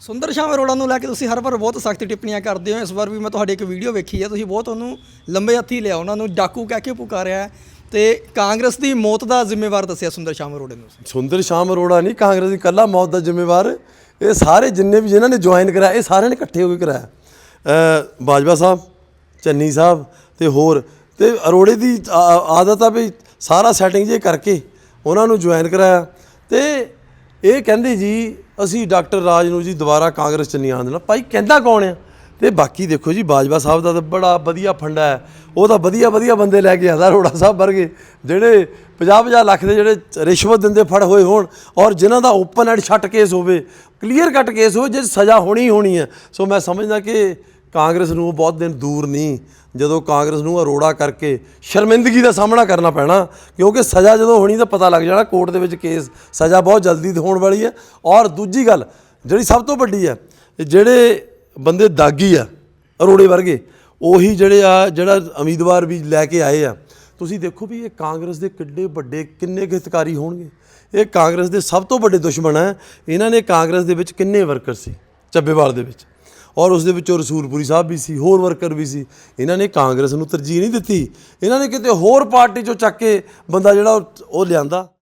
ਸੁੰਦਰ ਸ਼ਾਮ ਅਰੋੜਾ ਨੂੰ ਲੈ ਕੇ ਤੁਸੀਂ ਹਰ ਵਾਰ ਬਹੁਤ ਸਖਤ ਟਿੱਪਣੀਆਂ ਕਰਦੇ ਹੋ। ਇਸ ਵਾਰ ਵੀ ਮੈਂ ਤੁਹਾਡੀ ਇੱਕ ਵੀਡੀਓ ਵੇਖੀ ਹੈ। ਤੁਸੀਂ ਬਹੁਤ ਉਹਨੂੰ ਲੰਬੇ ਹੱਥੀ ਲਿਆ। ਉਹਨਾਂ ਨੂੰ ਡਾਕੂ ਕਹਿ ਕੇ ਪੁਕਾਰਿਆ ਹੈ। ਤੇ ਕਾਂਗਰਸ ਦੀ ਮੌਤ ਦਾ ਜ਼ਿੰਮੇਵਾਰ ਦੱਸਿਆ ਸੁੰਦਰ ਸ਼ਾਮ ਅਰੋੜੇ ਨੂੰ ਸੁੰਦਰ ਸ਼ਾਮ ਅਰੋੜਾ ਨਹੀਂ, ਕਾਂਗਰਸ ਦੀ ਕੱਲਾ ਮੌਤ ਦਾ ਜ਼ਿੰਮੇਵਾਰ। ਇਹ ਸਾਰੇ ਜਿੰਨੇ ਵੀ ਜਿਨ੍ਹਾਂ ਨੇ ਜੁਆਇਨ ਕਰਾਇਆ, ਇਹ ਸਾਰਿਆਂ ਨੇ ਇਕੱਠੇ ਹੋ ਕੇ ਕਰਾਇਆ। ਬਾਜਵਾ ਸਾਹਿਬ, ਚੰਨੀ ਸਾਹਿਬ ਤੇ ਹੋਰ। ਤੇ ਅਰੋੜੇ ਦੀ ਆਦਤ ਆ ਵੀ ਸਾਰਾ ਸੈਟਿੰਗ ਜੇ ਕਰਕੇ ਉਹਨਾਂ ਨੂੰ ਜੁਆਇਨ ਕਰਾਇਆ। ਤੇ ਇਹ ਕਹਿੰਦੇ ਜੀ, ਅਸੀਂ ਡਾਕਟਰ ਰਾਜ ਨੂੰ ਜੀ ਦੁਬਾਰਾ ਕਾਂਗਰਸ ਚ ਨਹੀਂ ਆਉਣ ਦੇਣਾ। ਭਾਈ ਕਹਿੰਦਾ ਕੌਣ ਆ? ਤੇ ਬਾਕੀ ਦੇਖੋ ਜੀ, ਬਾਜਵਾ ਸਾਹਿਬ ਦਾ ਤਾਂ ਬੜਾ ਵਧੀਆ ਫੰਡਾ ਹੈ। ਉਹ ਤਾਂ ਵਧੀਆ ਵਧੀਆ ਬੰਦੇ ਲੈ ਕੇ ਆਉਂਦਾ ਅਰੋੜਾ ਸਾਹਿਬ ਵਰਗੇ। ਜਿਹੜੇ 50-50 ਲੱਖ ਦੇ ਜਿਹੜੇ ਰਿਸ਼ਵਤ ਦਿੰਦੇ ਫੜ ਹੋਏ ਹੋਣ ਔਰ ਜਿਨ੍ਹਾਂ ਦਾ ਓਪਨ ਐਂਡ ਸ਼ੱਟ ਕੇਸ ਹੋਵੇ ਕਲੀਅਰ ਕੱਟ ਕੇਸ ਹੋਵੇ, ਜੇ ਸਜ਼ਾ ਹੋਣੀ ਹੋਣੀ ਹੈ। ਸੋ ਮੈਂ ਸਮਝਦਾ ਕਿ ਕਾਂਗਰਸ ਨੂੰ ਬਹੁਤ ਦਿਨ ਦੂਰ ਨਹੀਂ, ਜਦੋਂ ਕਾਂਗਰਸ ਨੂੰ ਅਰੋੜਾ ਕਰਕੇ ਸ਼ਰਮਿੰਦਗੀ ਦਾ ਸਾਹਮਣਾ ਕਰਨਾ ਪੈਣਾ, ਕਿਉਂਕਿ ਸਜ਼ਾ ਜਦੋਂ ਹੋਣੀ ਤਾਂ ਪਤਾ ਲੱਗ ਜਾਣਾ ਕੋਰਟ ਦੇ ਵਿੱਚ ਕੇਸ, ਸਜ਼ਾ ਬਹੁਤ ਜਲਦੀ ਹੋਣ ਵਾਲੀ ਹੈ। ਔਰ ਦੂਜੀ ਗੱਲ, ਜਿਹੜੀ ਸਭ ਤੋਂ ਵੱਡੀ ਹੈ, ਜਿਹੜੇ ਬੰਦੇ ਦਾਗੀ ਆ, ਅਰੋੜੇ ਵਰਗੇ, ਉਹੀ ਜਿਹੜੇ ਆ, ਜਿਹੜਾ ਉਮੀਦਵਾਰ ਵੀ ਲੈ ਕੇ ਆਏ ਆ, ਤੁਸੀਂ ਦੇਖੋ ਵੀ ਇਹ ਕਾਂਗਰਸ ਦੇ ਕਿੱਡੇ ਵੱਡੇ, ਕਿੰਨੇ ਕੁ ਹਿਤਕਾਰੀ ਹੋਣਗੇ। ਇਹ ਕਾਂਗਰਸ ਦੇ ਸਭ ਤੋਂ ਵੱਡੇ ਦੁਸ਼ਮਣ ਹੈ, ਇਹਨਾਂ ਨੇ ਕਾਂਗਰਸ ਦੇ ਵਿੱਚ ਕਿੰਨੇ ਵਰਕਰ ਸੀ, ਚੱਬੇਵਾਲ ਦੇ ਵਿੱਚ। ਔਰ ਉਸ ਦੇ ਵਿੱਚੋਂ ਰਸੂਲਪੁਰੀ ਸਾਹਿਬ ਵੀ ਸੀ, ਹੋਰ ਵਰਕਰ ਵੀ ਸੀ। ਇਹਨਾਂ ਨੇ ਕਾਂਗਰਸ ਨੂੰ ਤਰਜੀਹ ਨਹੀਂ ਦਿੱਤੀ। ਇਹਨਾਂ ਨੇ ਕਿਤੇ ਹੋਰ ਪਾਰਟੀ ਚੋਂ ਚੱਕ ਕੇ ਬੰਦਾ ਜਿਹੜਾ ਉਹ- ਉਹ ਲਿਆਂਦਾ।